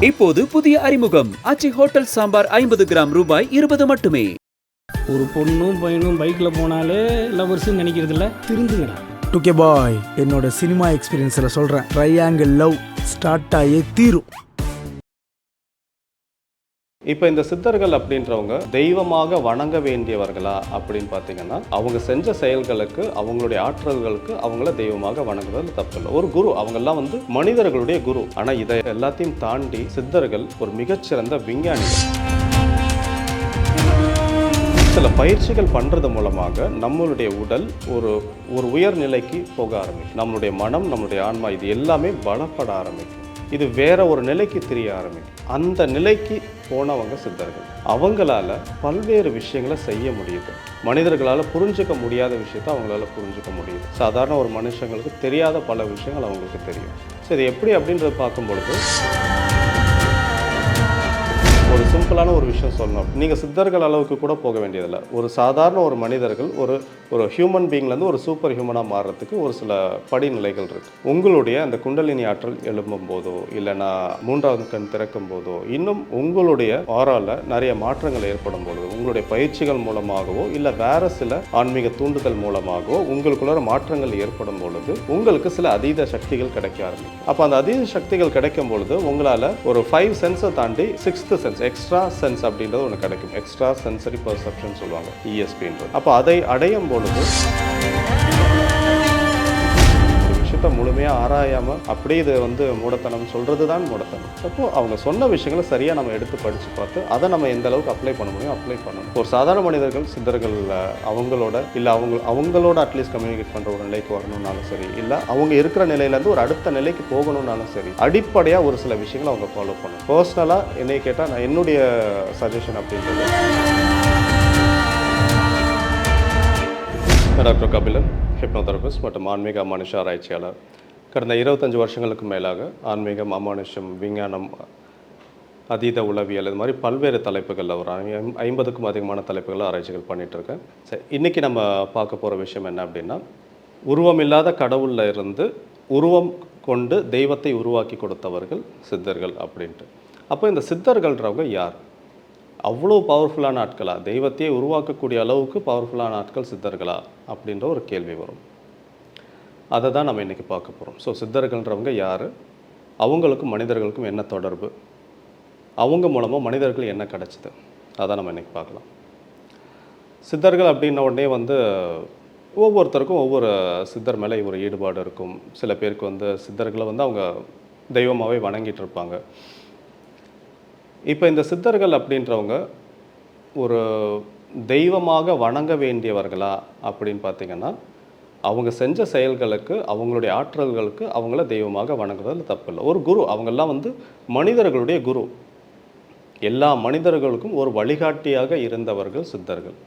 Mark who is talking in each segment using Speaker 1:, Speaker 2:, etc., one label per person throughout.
Speaker 1: இப்போது புதிய அறிமுகம். ஆச்சி ஹோட்டல் சாம்பார் ஐம்பது கிராம் ரூபாய் இருபது மட்டுமே.
Speaker 2: ஒரு பொண்ணும் பையனும் பைக்கில் போனாலே லவர்ஸ்ன்னு நினைக்கிறதில்ல திருந்துங்கடா.
Speaker 3: டுகே பாய் என்னோட சினிமா எக்ஸ்பீரியன்ஸில் சொல்கிறேன் ட்ரையாங்கிள் லவ் ஸ்டார்ட் ஆகியே தீரும்.
Speaker 4: இப்போ இந்த சித்தர்கள் அப்படின்றவங்க தெய்வமாக வணங்க வேண்டியவர்களா அப்படின்னு பார்த்தீங்கன்னா அவங்க செஞ்ச செயல்களுக்கு அவங்களுடைய ஆற்றல்களுக்கு அவங்கள தெய்வமாக வணங்குறது தப்பு இல்லை ஒரு குரு அவங்கெல்லாம் வந்து மனிதர்களுடைய குரு. ஆனால் இதை எல்லாத்தையும் தாண்டி சித்தர்கள் ஒரு மிகச்சிறந்த விஞ்ஞானிகள் சில பயிற்சிகள் பண்ணுறது மூலமாக நம்மளுடைய உடல் ஒரு ஒரு உயர்நிலைக்கு போக ஆரம்பிக்கும். நம்மளுடைய மனம் நம்மளுடைய ஆன்மா இது எல்லாமே பலப்பட ஆரம்பிக்கும். இது வேற ஒரு நிலைக்கு தெரிய ஆரம்பிக்கும். அந்த நிலைக்கு போனவங்க சித்தர்கள். அவங்களால பல்வேறு விஷயங்களை செய்ய முடியுது. மனிதர்களால் புரிஞ்சுக்க முடியாத விஷயத்தை அவங்களால புரிஞ்சுக்க முடியுது. சாதாரண ஒரு மனுஷங்களுக்கு தெரியாத பல விஷயங்கள் அவங்களுக்கு தெரியும். ஸோ இது எப்படி அப்படின்றத பார்க்கும் பொழுது சிம்பிளான ஒரு விஷயம் சொல்லணும். நீங்கள் சித்தர்கள் அளவுக்கு கூட போக வேண்டியதில்லை. ஒரு சாதாரண ஒரு மனிதர்கள் ஒரு ஒரு ஹியூமன் பீயிங்லேருந்து ஒரு சூப்பர் ஹியூமனாக மாறுறதுக்கு ஒரு சில படிநிலைகள் இருக்குது உங்களுடைய அந்த குண்டலினி ஆற்றல் எழும்பும் போதோ இல்லைனா மூன்றாவது கண் திறக்கும் போதோ இன்னும் உங்களுடைய ஆறால நிறைய மாற்றங்கள் ஏற்படும் போது உங்களுடைய பயிற்சிகள் மூலமாகவோ இல்லை வேறு சில ஆன்மீக தூண்டுதல் மூலமாகவோ உங்களுக்குள்ள மாற்றங்கள் ஏற்படும் பொழுது உங்களுக்கு சில அதீத சக்திகள் கிடைக்க ஆரம்பிக்கும். அப்போ அந்த அதீத சக்திகள் கிடைக்கும் பொழுது உங்களால் ஒரு ஃபைவ் சென்ஸை தாண்டி சிக்ஸ்த்து சென்ஸ் எக்ஸ்ட்ரா சென்ஸ் அப்படின்றது ஒன்று கிடைக்கும். எக்ஸ்ட்ரா சென்சரி பர்செப்ஷன் சொல்லுவாங்க இஎஸ்பின்றது அப்போ அதை அடையும் பொழுது விஷயத்த முழுமையாக ஆராயாமல் அப்படியே இது வந்து மூடத்தனம் சொல்கிறது தான் மூடத்தனம். அப்போது அவங்க சொன்ன விஷயங்களை சரியாக நம்ம எடுத்து படித்து பார்த்து அதை நம்ம எந்த அளவுக்கு அப்ளை பண்ண முடியும் அப்ளை பண்ணணும். ஒரு சாதாரண மனிதர்கள் சித்தர்கள் அவங்களோட இல்லை அவங்க அவங்களோட அட்லீஸ்ட் கம்யூனிகேட் பண்ணுற ஒரு நிலைக்கு வரணும்னாலும் சரி இல்லை அவங்க இருக்கிற நிலையிலேருந்து ஒரு அடுத்த நிலைக்கு போகணும்னாலும் சரி அடிப்படையாக ஒரு சில விஷயங்களை அவங்க ஃபாலோ பண்ணணும். பர்சனலாக என்னை கேட்டால் நான் என்னுடைய சஜஷன் அப்படின்றது. டாக்டர் கபிலன். ஹிப்னோதெரபிஸ்ட் மற்றும் ஆன்மீக அமானுஷ ஆராய்ச்சியாளர். கடந்த இருபத்தஞ்சு வருஷங்களுக்கு மேலாக ஆன்மீகம் அமானுஷம் விஞ்ஞானம் அதீத உளவியல் இது மாதிரி பல்வேறு தலைப்புகளில் ஒரு ஐம்பதுக்கும் அதிகமான தலைப்புகளில் ஆராய்ச்சிகள் பண்ணிகிட்ருக்கேன் சரி இன்றைக்கி நம்ம பார்க்க போகிற விஷயம் என்ன அப்படின்னா உருவம் இல்லாத கடவுளில் இருந்து உருவம் கொண்டு தெய்வத்தை உருவாக்கி கொடுத்தவர்கள் சித்தர்கள் அப்படின்ட்டு. அப்போ இந்த சித்தர்கள்ன்றவங்க யார்? அவ்வளோ பவர்ஃபுல்லான ஆட்களா? தெய்வத்தையே உருவாக்கக்கூடிய அளவுக்கு பவர்ஃபுல்லான ஆட்கள் சித்தர்களா? அப்படின்ற ஒரு கேள்வி வரும். அதை தான் நம்ம இன்றைக்கி பார்க்க போகிறோம் ஸோ சித்தர்கள்ன்றவங்க யார்? அவங்களுக்கும் மனிதர்களுக்கும் என்ன தொடர்பு? அவங்க மூலமாக மனிதர்கள் என்ன கிடச்சிது? அதான் நம்ம இன்றைக்கி பார்க்கலாம். சித்தர்கள் அப்படின்ன உடனே வந்து ஒவ்வொருத்தருக்கும் ஒவ்வொரு சித்தர் மேலே ஒரு ஈடுபாடு இருக்கும். சில பேருக்கு வந்து சித்தர்களை வந்து அவங்க தெய்வமாகவே வணங்கிட்டு இருப்பாங்க. இப்போ இந்த சித்தர்கள் அப்படின்றவங்க ஒரு தெய்வமாக வணங்க வேண்டியவர்களா அப்படின்னு பார்த்தீங்கன்னா அவங்க செஞ்ச செயல்களுக்கு அவங்களுடைய ஆற்றல்களுக்கு அவங்கள தெய்வமாக வணங்குறதுல தப்பு இல்லை. ஒரு குரு அவங்கெல்லாம் வந்து மனிதர்களுடைய குரு. எல்லா மனிதர்களுக்கும் ஒரு வழிகாட்டியாக இருந்தவர்கள் சித்தர்கள்.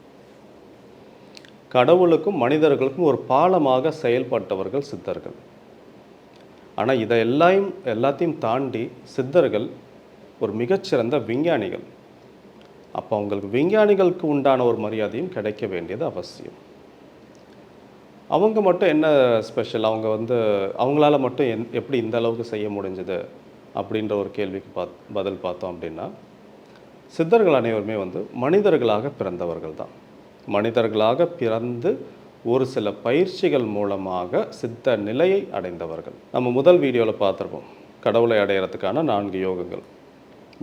Speaker 4: கடவுளுக்கும் மனிதர்களுக்கும் ஒரு பாலமாக செயல்பட்டவர்கள் சித்தர்கள். ஆனால் இதை எல்லாம் எல்லாத்தையும் தாண்டி சித்தர்கள் ஒரு மிகச்சிறந்த விஞ்ஞானிகள். அப்போ அவங்களுக்கு விஞ்ஞானிகளுக்கு உண்டான ஒரு மரியாதையும் கிடைக்க வேண்டியது அவசியம். அவங்க மட்டும் என்ன ஸ்பெஷல் அவங்க வந்து அவங்களால மட்டும் என் எப்படி இந்த அளவுக்கு செய்ய முடிஞ்சது? அப்படின்ற ஒரு கேள்விக்கு பாத் பதில் பார்த்தோம் அப்படின்னா சித்தர்கள் அனைவருமே வந்து மனிதர்களாக பிறந்தவர்கள் தான். மனிதர்களாக பிறந்து ஒரு சில பயிற்சிகள் மூலமாக சித்த நிலையை அடைந்தவர்கள். நம்ம முதல் வீடியோவில் பார்த்துருப்போம். கடவுளை அடையிறதுக்கான நான்கு யோகங்கள்.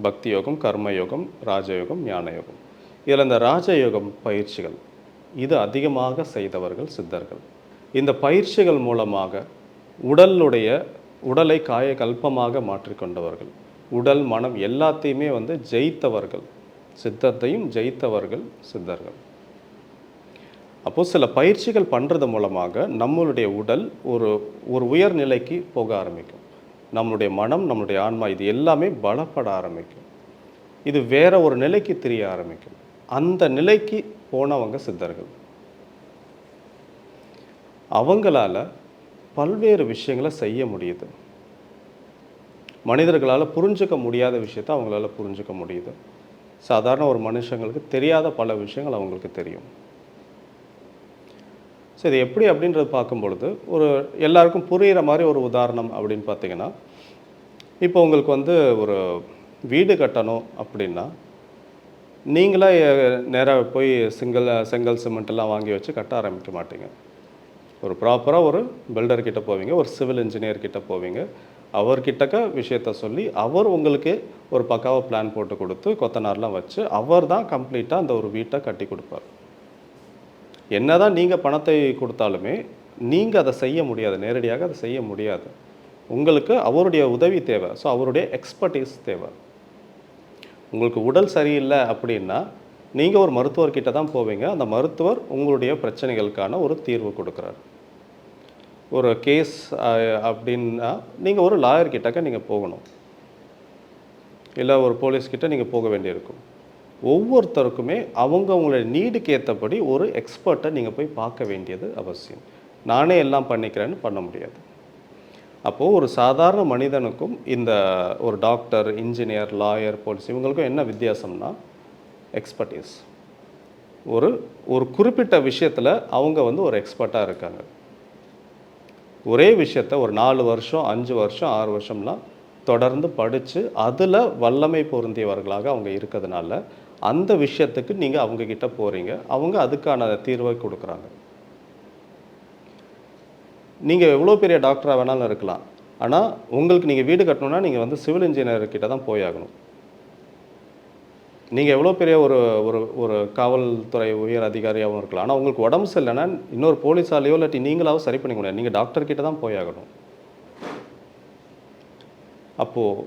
Speaker 4: பக்தி யோகம் கர்ம யோகம் ராஜயோகம் ஞான யோகம் இதில் இந்த ராஜயோகம் பயிற்சிகள் இது அதிகமாக செய்தவர்கள் சித்தர்கள். இந்த பயிற்சிகள் மூலமாக உடலுடைய உடலை காய கல்பமாக மாற்றிக்கொண்டவர்கள் உடல் மனம் எல்லாத்தையுமே வந்து ஜெயித்தவர்கள் சித்தத்தையும் ஜெயித்தவர்கள் சித்தர்கள். அப்போது சில பயிற்சிகள் பண்ணுறது மூலமாக நம்மளுடைய உடல் ஒரு ஒரு உயர்நிலைக்கு போக ஆரம்பிக்கும். நம்மளுடைய மனம் நம்மளுடைய ஆன்மா இது எல்லாமே பலப்பட ஆரம்பிக்கும். இது வேற ஒரு நிலைக்கு தெரிய ஆரம்பிக்கும். அந்த நிலைக்கு போனவங்க சித்தர்கள். அவங்களால பல்வேறு விஷயங்களை செய்ய முடியுது. மனிதர்களால் புரிஞ்சுக்க முடியாத விஷயத்தை அவங்களால புரிஞ்சுக்க முடியுது. சாதாரண ஒரு மனுஷங்களுக்கு தெரியாத பல விஷயங்கள் அவங்களுக்கு தெரியும். ஸோ இது எப்படி அப்படின்றது பார்க்கும் பொழுது ஒரு எல்லாருக்கும் புரிகிற மாதிரி ஒரு உதாரணம் அப்படின்னு பார்த்தீங்கன்னா இப்போ உங்களுக்கு வந்து ஒரு வீடு கட்டணும் அப்படின்னா நீங்களே நேராக போய் சிங்கிள் செங்கல் சிமெண்ட் எல்லாம் வாங்கி வச்சு கட்ட ஆரம்பிக்க மாட்டீங்க. ஒரு ப்ராப்பராக ஒரு பில்டர்கிட்ட போவீங்க ஒரு சிவில் இன்ஜினியர்கிட்ட போவீங்க. அவர்கிட்டக்க விஷயத்த சொல்லி அவர் உங்களுக்கு ஒரு பக்காவாக பிளான் போட்டு கொடுத்து கொத்தனார்லாம் வச்சு அவர் தான் கம்ப்ளீட்டாக அந்த ஒரு வீட்டை கட்டி கொடுப்பார். என்னதான் நீங்கள் பணத்தை கொடுத்தாலுமே நீங்கள் அதை செய்ய முடியாது. நேரடியாக அதை செய்ய முடியாது. உங்களுக்கு அவருடைய உதவி தேவை. ஸோ அவருடைய எக்ஸ்பர்டீஸ் தேவை. உங்களுக்கு உடல் சரியில்லை அப்படின்னா நீங்கள் ஒரு மருத்துவர்கிட்ட தான் போவீங்க. அந்த மருத்துவர் உங்களுடைய பிரச்சனைகளுக்கான ஒரு தீர்வு கொடுக்குறாரு. ஒரு கேஸ் அப்படின்னா நீங்கள் ஒரு லாயர்கிட்டக்க நீங்கள் போகணும். இல்லை ஒரு போலீஸ்கிட்ட நீங்கள் போக வேண்டியிருக்கும். ஒவ்வொருத்தருக்குமே அவங்க நீடுக்கு ஏற்றபடி ஒரு எக்ஸ்பர்ட்டை நீங்கள் போய் பார்க்க வேண்டியது அவசியம். நானே எல்லாம் பண்ணிக்கிறேன்னு பண்ண முடியாது. அப்போது ஒரு சாதாரண மனிதனுக்கும் இந்த ஒரு டாக்டர் இன்ஜினியர் லாயர் போலீஸ் இவங்களுக்கும் என்ன வித்தியாசம்னா எக்ஸ்பர்டீஸ் ஒரு ஒரு குறிப்பிட்ட விஷயத்தில் அவங்க வந்து ஒரு எக்ஸ்பர்ட்டாக இருக்காங்க. ஒரே விஷயத்த ஒரு நாலு வருஷம் அஞ்சு வருஷம் ஆறு வருஷம்லாம் தொடர்ந்து படித்து அதில் வல்லமை பொருந்தியவர்களாக அவங்க இருக்கிறதுனால அந்த விஷயத்துக்கு நீங்கள் அவங்க கிட்ட போகிறீங்க அவங்க அதுக்கான தீர்வை கொடுக்குறாங்க. நீங்கள் எவ்வளோ பெரிய டாக்டராக வேணாலும் இருக்கலாம். ஆனால் உங்களுக்கு நீங்கள் வீடு கட்டணும்னா நீங்கள் வந்து சிவில் இன்ஜினியர்கிட்ட தான் தான் போயாகணும். நீங்கள் எவ்வளோ பெரிய ஒரு ஒரு ஒரு காவல்துறை உயர் அதிகாரியாகவும் இருக்கலாம். ஆனால் உங்களுக்கு உடம்பு சரியில்லைன்னா இன்னொரு போலீஸாலேயோ இல்லாட்டி நீங்களாவும் சரி பண்ணிக்க முடியாது நீங்கள் டாக்டர்கிட்ட தான் தான் போயாகணும். அப்போது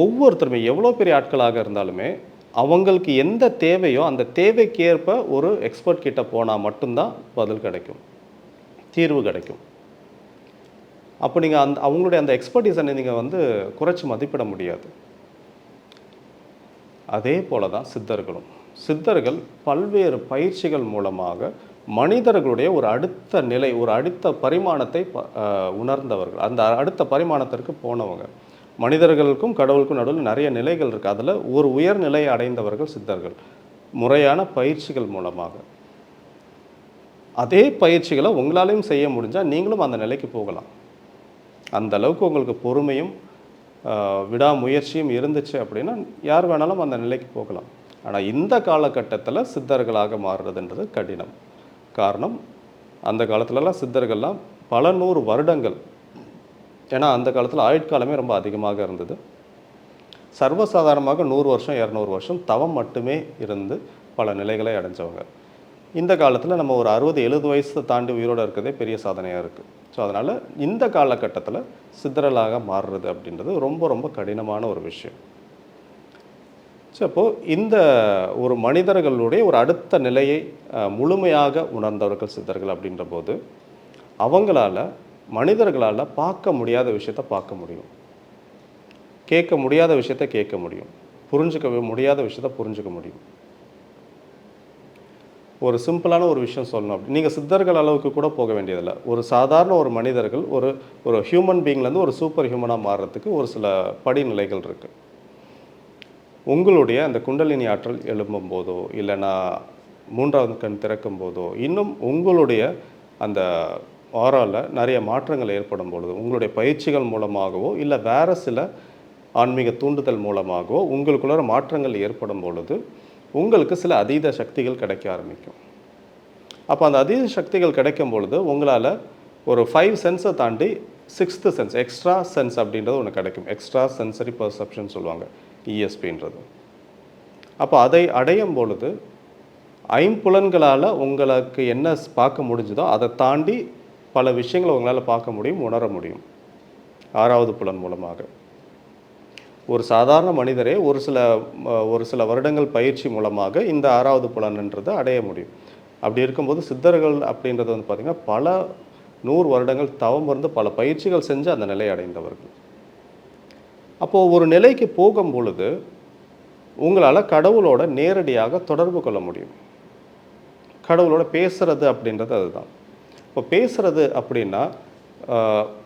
Speaker 4: ஒவ்வொருத்தருமே எவ்வளோ பெரிய ஆட்களாக இருந்தாலுமே அவங்களுக்கு எந்த தேவையோ அந்த தேவைக்கேற்ப ஒரு எக்ஸ்பர்ட் கிட்ட போனால் மட்டும்தான் பதில் கிடைக்கும். தீர்வு கிடைக்கும். அப்போ நீங்கள் அந்த அவங்களுடைய அந்த எக்ஸ்பர்டீஸை நீங்கள் வந்து குறைச்சி மதிப்பிட முடியாது. அதே போல தான் சித்தர்களும். சித்தர்கள் பல்வேறு பயிற்சிகள் மூலமாக மனிதர்களுடைய ஒரு அடுத்த நிலை ஒரு அடுத்த பரிமாணத்தை உணர்ந்தவர்கள். அந்த அடுத்த பரிமாணத்திற்கு போனவங்க. மனிதர்களுக்கும் கடவுளுக்கும் நடுவில் நிறைய நிலைகள் இருக்குது அதில் ஒரு உயர் நிலையை அடைந்தவர்கள் சித்தர்கள். முறையான பயிற்சிகள் மூலமாக. அதே பயிற்சிகளை உங்களாலையும் செய்ய முடிஞ்சால் நீங்களும் அந்த நிலைக்கு போகலாம். அந்த அளவுக்கு உங்களுக்கு பொறுமையும் விடாமுயற்சியும் இருந்துச்சு அப்படின்னா யார் வேணாலும் அந்த நிலைக்கு போகலாம். ஆனால் இந்த காலகட்டத்தில் சித்தர்களாக மாறுறதுன்றது கடினம். காரணம் அந்த காலத்துலலாம் சித்தர்கள்லாம் பல நூறு வருடங்கள் ஏன்னா அந்த காலத்தில் ஆயுட்காலமே ரொம்ப அதிகமாக இருந்தது. சர்வசாதாரணமாக நூறு வருஷம் இரநூறு வருஷம் தவம் மட்டுமே இருந்து பல நிலைகளை அடைஞ்சவங்க. இந்த காலத்தில் நம்ம ஒரு அறுபது எழுபது வயசை தாண்டி உயிரோடு இருக்கிறதே பெரிய சாதனையாக இருக்குது ஸோ அதனால் இந்த காலகட்டத்தில் சித்தரலாக மாறுறது அப்படின்றது ரொம்ப ரொம்ப கடினமான ஒரு விஷயம். ஸோ அப்போது இந்த ஒரு மனிதர்களுடைய ஒரு அடுத்த நிலையை முழுமையாக உணர்ந்தவர்கள் சித்தர்கள் அப்படின்ற போது அவங்களால மனிதர்களால் பார்க்க முடியாத விஷயத்த பார்க்க முடியும். கேட்க முடியாத விஷயத்த கேட்க முடியும். புரிஞ்சுக்க முடியாத விஷயத்த புரிஞ்சுக்க முடியும். ஒரு சிம்பிளான ஒரு விஷயம் சொல்லணும் அப்படி. நீங்கள் சித்தர்கள் அளவுக்கு கூட போக வேண்டியதில்லை. ஒரு சாதாரண ஒரு மனிதர்கள் ஒரு ஒரு ஹியூமன் பீங்லேருந்து ஒரு சூப்பர் ஹியூமனாக மாறுறதுக்கு ஒரு சில படிநிலைகள் இருக்குது உங்களுடைய அந்த குண்டலினி ஆற்றல் எழும்பும் போதோ இல்லைன்னா மூன்றாவது கண் திறக்கும் போதோ இன்னும் உங்களுடைய அந்த ஆறால் நிறைய மாற்றங்கள் ஏற்படும் பொழுது உங்களுடைய பயிற்சிகள் மூலமாகவோ இல்லை வேறு சில ஆன்மீக தூண்டுதல் மூலமாகவோ உங்களுக்குள்ள மாற்றங்கள் ஏற்படும் பொழுது உங்களுக்கு சில அதீத சக்திகள் கிடைக்க ஆரம்பிக்கும். அப்போ அந்த அதீத சக்திகள் கிடைக்கும் பொழுது உங்களால் ஒரு ஃபைவ் சென்ஸை தாண்டி சிக்ஸ்த்து சென்ஸ் எக்ஸ்ட்ரா சென்ஸ் அப்படின்றது ஒன்று கிடைக்கும். எக்ஸ்ட்ரா சென்சரி பர்செப்ஷன் சொல்லுவாங்க இஎஸ்பின்றது அப்போ அதை அடையும் பொழுது ஐம்புலன்களால் உங்களுக்கு என்ன பார்க்க முடிஞ்சுதோ அதை தாண்டி பல விஷயங்களை உங்களால் பார்க்க முடியும் உணர முடியும். ஆறாவது புலன் மூலமாக. ஒரு சாதாரண மனிதரே ஒரு சில ஒரு சில வருடங்கள் பயிற்சி மூலமாக இந்த ஆறாவது புலன்ன்றதை அடைய முடியும். அப்படி இருக்கும்போது சித்தர்கள் அப்படின்றது வந்து பார்த்திங்கன்னா பல நூறு வருடங்கள் தவம் இருந்து பல பயிற்சிகள் செஞ்சு அந்த நிலையை அடைந்தவர்கள். அப்போது ஒரு நிலைக்கு போகும் பொழுது உங்களால் கடவுளோட நேரடியாக தொடர்பு கொள்ள முடியும். கடவுளோட பேசுறது அப்படின்றது அதுதான். இப்போ பேசுகிறது அப்படின்னா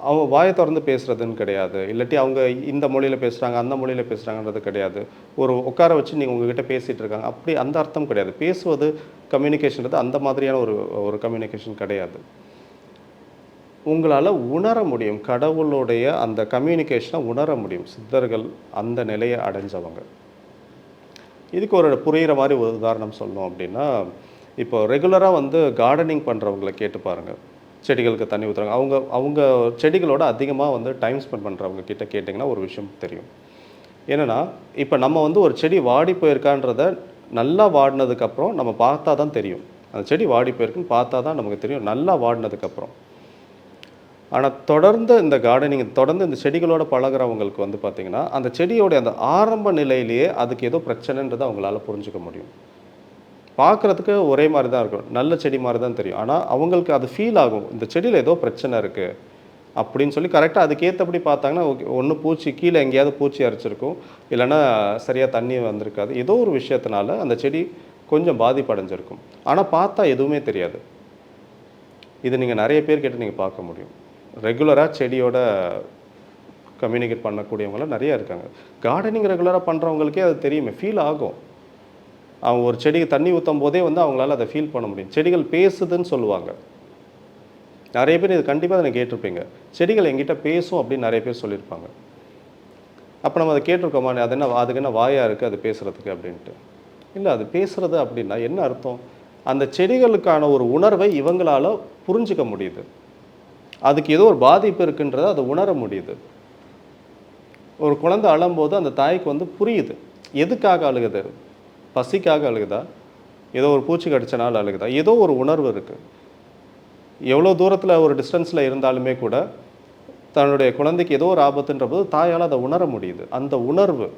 Speaker 4: அவங்க வாயை திறந்து பேசுறதுன்னு கிடையாது. இல்லாட்டி அவங்க இந்த மொழியில் பேசுகிறாங்க அந்த மொழியில் பேசுகிறாங்கன்றது கிடையாது. ஒரு உட்கார வச்சு நீங்கள் உங்ககிட்ட பேசிகிட்டு இருக்காங்க. அப்படி அந்த அர்த்தம் கிடையாது. பேசுவது கம்யூனிகேஷன்றது அந்த மாதிரியான ஒரு ஒரு கம்யூனிகேஷன் கிடையாது. உங்களால் உணர முடியும். கடவுளுடைய அந்த கம்யூனிகேஷனை உணர முடியும். சித்தர்கள் அந்த நிலையை அடைஞ்சவங்க. இதுக்கு ஒரு புரிகிற மாதிரி ஒரு உதாரணம் சொல்லணும் அப்படின்னா இப்போ ரெகுலராக வந்து கார்டனிங் பண்ணுறவங்கள கேட்டு பாருங்கள் செடிகளுக்கு தண்ணி ஊற்றுறாங்க அவங்க அவங்க செடிகளோட அதிகமாக வந்து டைம் ஸ்பெண்ட் பண்ணுறவங்க கிட்ட கேட்டிங்கன்னா ஒரு விஷயம் தெரியும். என்னென்னா இப்போ நம்ம வந்து ஒரு செடி வாடி போயிருக்கான்றத நல்லா வாடினதுக்கப்புறம் நம்ம பார்த்தா தான் தெரியும். அந்த செடி வாடி போயிருக்குன்னு பார்த்தா தான் நமக்கு தெரியும். நல்லா வாடினதுக்கப்புறம் ஆனால் தொடர்ந்து இந்த கார்டனிங் தொடர்ந்து இந்த செடிகளோட பழகுறவங்களுக்கு வந்து பார்த்திங்கன்னா அந்த செடியோட அந்த ஆரம்ப நிலையிலேயே அதுக்கு ஏதோ பிரச்சனைன்றதை அவங்களால புரிஞ்சுக்க முடியும். பார்க்குறதுக்கு ஒரே மாதிரி தான் இருக்கும். நல்ல செடி மாதிரி தான் தெரியும். ஆனால் அவங்களுக்கு அது ஃபீல் ஆகும். இந்த செடியில் ஏதோ பிரச்சனை இருக்குது அப்படின்னு சொல்லி கரெக்டாக அதுக்கேற்றபடி பார்த்தாங்கன்னா ஓகே ஒன்று பூச்சி கீழே எங்கேயாவது பூச்சி அரைச்சிருக்கும். இல்லைன்னா சரியாக தண்ணி வந்திருக்காது. ஏதோ ஒரு விஷயத்தினால அந்த செடி கொஞ்சம் பாதிப்படைஞ்சிருக்கும். ஆனால் பார்த்தா எதுவுமே தெரியாது. இது நீங்கள் நிறைய பேர் கிட்ட நீங்கள் பார்க்க முடியும். ரெகுலராக செடியோட கம்யூனிகேட் பண்ணக்கூடியவங்களாம் நிறையா இருக்காங்க. கார்டனிங் ரெகுலராக பண்ணுறவங்களுக்கே அது தெரியுமே. ஃபீல் ஆகும். அவங்க ஒரு செடிக்கு தண்ணி ஊற்றும் போதே வந்து அவங்களால அதை ஃபீல் பண்ண முடியும். செடிகள் பேசுதுன்னு சொல்லுவாங்க. நிறைய பேர் இது கண்டிப்பாக அதை கேட்டிருப்பீங்க. செடிகள் எங்கிட்ட பேசும் அப்படின்னு நிறைய பேர் சொல்லியிருப்பாங்க. அப்போ நம்ம அதை கேட்டிருக்கோமா? அது என்ன அதுக்கு என்ன வாயா இருக்குது அது பேசுகிறதுக்கு அப்படின்ட்டு. இல்லை அது பேசுகிறது அப்படின்னா என்ன அர்த்தம்? அந்த செடிகளுக்கான ஒரு உணர்வை இவங்களால புரிஞ்சுக்க முடியுது. அதுக்கு ஏதோ ஒரு பாதிப்பு இருக்குன்றதை அதை உணர முடியுது. ஒரு குழந்தை அழும்போது அந்த தாய்க்கு வந்து புரியுது. எதுக்காக அழுகுது? பசிக்காக அழுகுதா? ஏதோ ஒரு பூச்சி கடிச்சனால அழுகுதா? ஏதோ ஒரு உணர்வு இருக்குது எவ்வளோ தூரத்தில் ஒரு டிஸ்டன்ஸில் இருந்தாலுமே கூட தன்னுடைய குழந்தைக்கு ஏதோ ஒரு ஆபத்துன்ற போது தாயால் அதை உணர முடியுது. அந்த உணர்வு.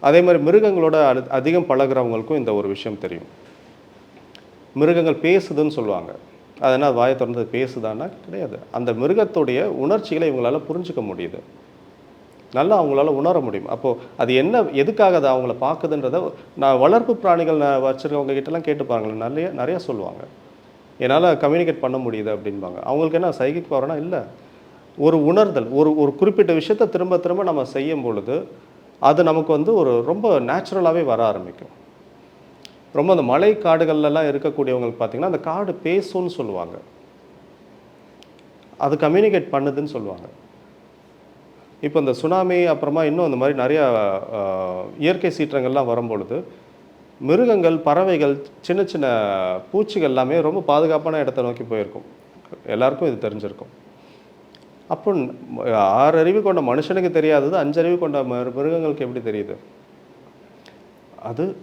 Speaker 4: அதே மாதிரி மிருகங்களோட அதிகம் பழகுறவங்களுக்கும் இந்த ஒரு விஷயம் தெரியும். மிருகங்கள் பேசுதுன்னு சொல்லுவாங்க. அதனால் வாயை திறந்து பேசுதான்னா கிடையாது. அந்த மிருகத்துடைய உணர்ச்சிகளை இவங்களால் புரிஞ்சிக்க முடியுது. நல்லா அவங்களால உணர முடியும். அப்போது அது என்ன எதுக்காக அது அவங்கள பார்க்குதுன்றத நான் வளர்ப்பு பிராணிகள் நான் வச்சுருக்கவங்க கிட்டலாம் கேட்டு பாருங்களேன். நிறைய நிறையா சொல்லுவாங்க. என்னால் கம்யூனிகேட் பண்ண முடியுது அப்படின்பாங்க அவங்களுக்கு என்ன சைகிக் பவர்னா இல்லை. ஒரு உணர்தல் ஒரு ஒரு குறிப்பிட்ட விஷயத்தை திரும்ப திரும்ப நம்ம செய்யும் பொழுது அது நமக்கு வந்து ஒரு ரொம்ப நேச்சுரலாகவே வர ஆரம்பிக்கும். ரொம்ப அந்த மலை காடுகள்லாம் இருக்கக்கூடியவங்களுக்கு பார்த்தீங்கன்னா அந்த காடு பேசும்னு சொல்லுவாங்க. அது கம்யூனிகேட் பண்ணுதுன்னு சொல்லுவாங்க. இப்போ இந்த சுனாமி அப்புறமா இன்னும் அந்த மாதிரி நிறையா இயற்கை சீற்றங்கள்லாம் வரும்பொழுது மிருகங்கள் பறவைகள் சின்ன சின்ன பூச்சிகள் எல்லாமே ரொம்ப பாதுகாப்பான இடத்த நோக்கி போயிருக்கும். எல்லாருக்கும் இது தெரிஞ்சிருக்கும். அப்போ ஆறு அறிவு கொண்ட மனுஷனுக்கு தெரியாதது அஞ்சு அறிவு கொண்ட மிரு- மிருகங்களுக்கு எப்படி தெரியுது? அது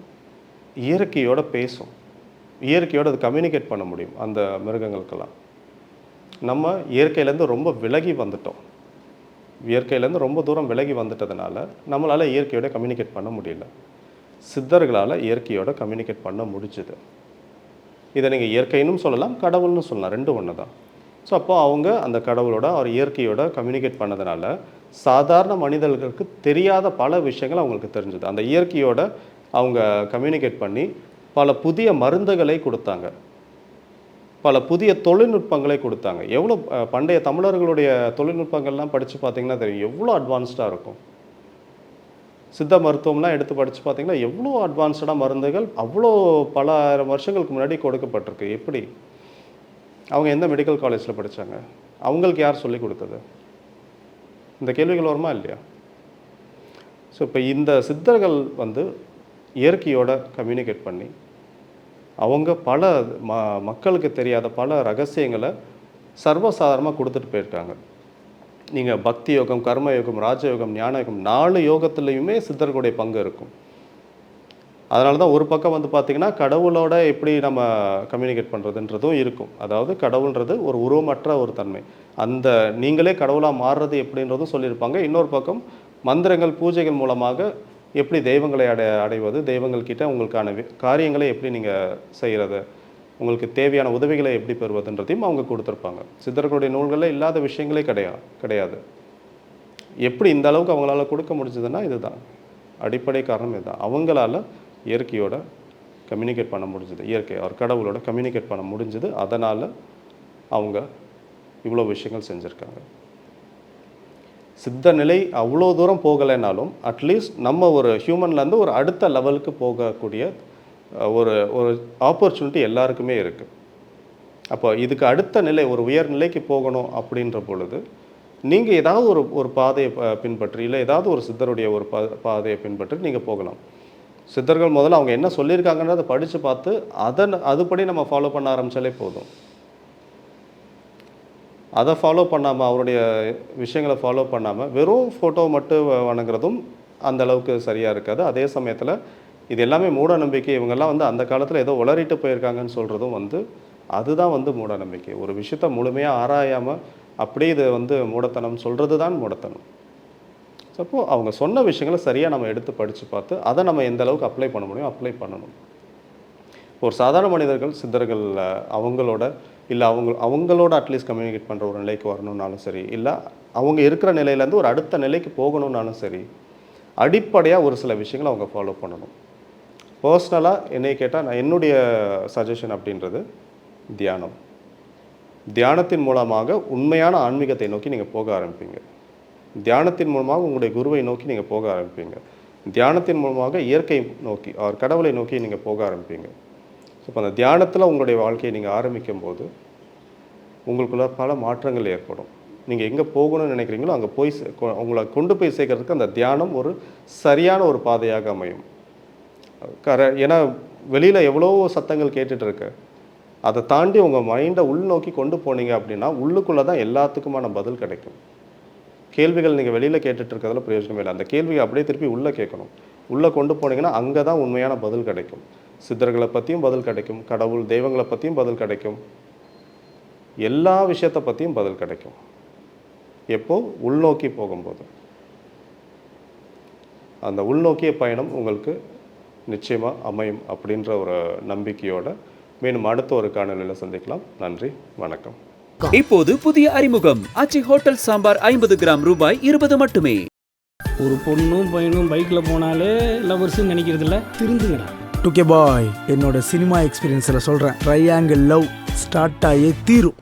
Speaker 4: இயற்கையோட பேசும். இயற்கையோடு அது கம்யூனிகேட் பண்ண முடியும் அந்த மிருகங்களுக்கெல்லாம். நம்ம இயற்கையிலேருந்து ரொம்ப விலகி வந்துட்டோம். இயற்கையிலேருந்து ரொம்ப தூரம் விலகி வந்துட்டதுனால நம்மளால் இயற்கையோட கம்யூனிகேட் பண்ண முடியல. சித்தர்களால் இயற்கையோட கம்யூனிகேட் பண்ண முடிஞ்சுது. இதை நீங்கள் இயற்கைன்னு சொல்லலாம் கடவுள்னு சொல்லலாம். ரெண்டு ஒன்று தான் ஸோ அப்போ அவங்க அந்த கடவுளோட அவர் இயற்கையோட கம்யூனிகேட் பண்ணதுனால சாதாரண மனிதர்களுக்கு தெரியாத பல விஷயங்கள் அவங்களுக்கு தெரிஞ்சுது. அந்த இயற்கையோட அவங்க கம்யூனிகேட் பண்ணி பல புதிய மருந்துகளை கொடுத்தாங்க. பல புதிய தொழில்நுட்பங்களை கொடுத்தாங்க. எவ்வளோ பண்டைய தமிழர்களுடைய தொழில்நுட்பங்கள்லாம் படித்து பார்த்தீங்கன்னா தெரியும். எவ்வளோ அட்வான்ஸ்டாக இருக்கும். சித்த மருத்துவம்லாம் எடுத்து படித்து பார்த்தீங்கன்னா எவ்வளோ அட்வான்ஸ்டாக மருந்துகள் அவ்வளோ பல ஆயிரம் வருஷங்களுக்கு முன்னாடி கொடுக்கப்பட்டிருக்கு. எப்படி? அவங்க எந்த மெடிக்கல் காலேஜில் படிச்சாங்க? அவங்களுக்கு யார் சொல்லி கொடுத்தது? இந்த கேள்விகள் வருமா இல்லையா? ஸோ இப்போ இந்த சித்தர்கள் வந்து இயற்கையோட கம்யூனிகேட் பண்ணி அவங்க பல ம மக்களுக்கு தெரியாத பல ரகசியங்களை சர்வசாதாரணமாக கொடுத்துட்டு போயிருக்காங்க. நீங்கள் பக்தி யோகம் கர்ம யோகம் ராஜயோகம் ஞான யோகம் நாலு யோகத்துலேயுமே சித்தர்களுடைய பங்கு இருக்கும். அதனால தான் ஒரு பக்கம் வந்து பார்த்திங்கன்னா கடவுளோட எப்படி நம்ம கம்யூனிகேட் பண்ணுறதுன்றதும் இருக்கும். அதாவது கடவுள்ன்றது ஒரு உருவமற்ற ஒரு தன்மை. அந்த நீங்களே கடவுளாக மாறுறது எப்படின்றதும் சொல்லியிருப்பாங்க. இன்னொரு பக்கம் மந்திரங்கள் பூஜைகள் மூலமாக எப்படி தெய்வங்களை அடை அடைவது? தெய்வங்கள்கிட்ட உங்களுக்கான காரியங்களை எப்படி நீங்கள் செய்கிறது உங்களுக்கு தேவையான உதவிகளை எப்படி பெறுவதுன்றதையும் அவங்க கொடுத்துருப்பாங்க. சித்தர்களுடைய நூல்களில் இல்லாத விஷயங்களே கிடையாது கிடையாது. எப்படி இந்த அளவுக்கு அவங்களால கொடுக்க முடிஞ்சதுன்னா இதுதான். அடிப்படை காரணம் இதுதான். அவங்களால இயற்கையோட கம்யூனிகேட் பண்ண முடிஞ்சது. இயற்கை அவர் கடவுளோட கம்யூனிகேட் பண்ண முடிஞ்சது. அதனால் அவங்க இவ்வளோ விஷயங்கள் செஞ்சுருக்காங்க. சித்த நிலை அவ்வளோ தூரம் போகலைனாலும் அட்லீஸ்ட் நம்ம ஒரு ஹியூமன்லேருந்து ஒரு அடுத்த லெவலுக்கு போகக்கூடிய ஒரு ஒரு ஆப்பர்ச்சுனிட்டி எல்லாருக்குமே இருக்குது அப்போ இதுக்கு அடுத்த நிலை ஒரு உயர்நிலைக்கு போகணும் அப்படின்ற பொழுது நீங்கள் ஏதாவது ஒரு ஒரு பாதையை பின்பற்றி இல்லை ஏதாவது ஒரு சித்தருடைய ஒரு பா பாதையை பின்பற்றி நீங்கள் போகலாம். சித்தர்கள் முதல்ல அவங்க என்ன சொல்லியிருக்காங்கன்றதை படித்து பார்த்து அதை அதுபடி நம்ம ஃபாலோ பண்ண ஆரம்பித்தாலே போதும். அதை ஃபாலோ பண்ணாமல் அவருடைய விஷயங்களை ஃபாலோ பண்ணாமல் வெறும் ஃபோட்டோ மட்டும் வணங்குறதும் அந்த அளவுக்கு சரியாக இருக்காது. அதே சமயத்தில் இது எல்லாமே மூட நம்பிக்கை. இவங்கெல்லாம் வந்து அந்த காலத்தில் ஏதோ உளறிட்டு போயிருக்காங்கன்னு சொல்கிறதும் வந்து அதுதான் வந்து மூட நம்பிக்கை. ஒரு விஷயத்த முழுமையாக ஆராயாமல் அப்படியே இது வந்து மூடத்தனம் சொல்கிறது தான் மூடத்தனம் அப்போது அவங்க சொன்ன விஷயங்களை சரியாக நம்ம எடுத்து படித்து பார்த்து அதை நம்ம எந்த அளவுக்கு அப்ளை பண்ண முடியும் அப்ளை பண்ணணும். ஒரு சாதாரண மனிதர்கள் சித்தர்கள் அவங்களோட இல்லை அவங்க அவங்களோட அட்லீஸ்ட் கம்யூனிகேட் பண்ணுற ஒரு நிலைக்கு வரணுன்னாலும் சரி இல்லை அவங்க இருக்கிற நிலையிலேருந்து ஒரு அடுத்த நிலைக்கு போகணுன்னாலும் சரி அடிப்படையாக ஒரு சில விஷயங்களை அவங்க ஃபாலோ பண்ணணும். பர்சனலாக என்னை கேட்டால் நான் என்னுடைய சஜஷன் அப்படின்றது தியானம். தியானத்தின் மூலமாக உண்மையான ஆன்மீகத்தை நோக்கி நீங்கள் போக ஆரம்பிப்பீங்க. தியானத்தின் மூலமாக உங்களுடைய குருவை நோக்கி நீங்கள் போக ஆரம்பிப்பீங்க. தியானத்தின் மூலமாக இயற்கை நோக்கி அவர் கடவுளை நோக்கி நீங்கள் போக ஆரம்பிப்பீங்க. ஸோ இப்போ அந்த தியானத்தில் உங்களுடைய வாழ்க்கையை நீங்கள் ஆரம்பிக்கும் போது உங்களுக்குள்ள பல மாற்றங்கள் ஏற்படும். நீங்கள் எங்கே போகணும்னு நினைக்கிறீங்களோ அங்கே போய் சே- உங்களை கொண்டு போய் சேர்க்கறதுக்கு அந்த தியானம் ஒரு சரியான ஒரு பாதையாக அமையும். கர ஏன்னா வெளியில் எவ்வளோ சத்தங்கள் கேட்டுட்டு இருக்கு. அதை தாண்டி உங்கள் மைண்டை உள்நோக்கி கொண்டு போனீங்க அப்படின்னா உள்ளுக்குள்ளே தான் எல்லாத்துக்குமான பதில் கிடைக்கும். கேள்விகள் நீங்கள் வெளியில் கேட்டுட்டு இருக்கிறதுல பிரயோஜனம் இல்லை. அந்த கேள்வியை அப்படியே திருப்பி உள்ளே கேட்கணும். உள்ளே கொண்டு போனீங்கன்னா அங்கே தான் உண்மையான பதில் கிடைக்கும். சித்தர்களை பற்றியும் பதில் கிடைக்கும். கடவுள் தெய்வங்களை பற்றியும் பதில் கிடைக்கும். எல்லா விஷயத்தை பற்றியும் பதில் கிடைக்கும். எப்போ? உள்நோக்கி போகும்போது. அந்த உள்நோக்கிய பயணம் உங்களுக்கு நிச்சயமாக அமையும் அப்படின்ற ஒரு நம்பிக்கையோட மீண்டும் அடுத்த ஒரு காணொலியில் சந்திக்கலாம். நன்றி வணக்கம்.
Speaker 1: இப்போது புதிய அறிமுகம். ஆச்சி ஹோட்டல் சாம்பார் ஐம்பது கிராம் ரூபாய் இருபது மட்டுமே.
Speaker 2: ஒரு பொண்ணும் பையனும் பைக்கில் போனாலே லவர்ஸ்ன்னு நினைக்கிறதில்ல திருந்துங்கடா.
Speaker 3: டுகே பாய் என்னோட சினிமா எக்ஸ்பீரியன்ஸில் சொல்கிறேன் ட்ரையாங்கிள் லவ் ஸ்டார்ட் ஆகியே தீரும்.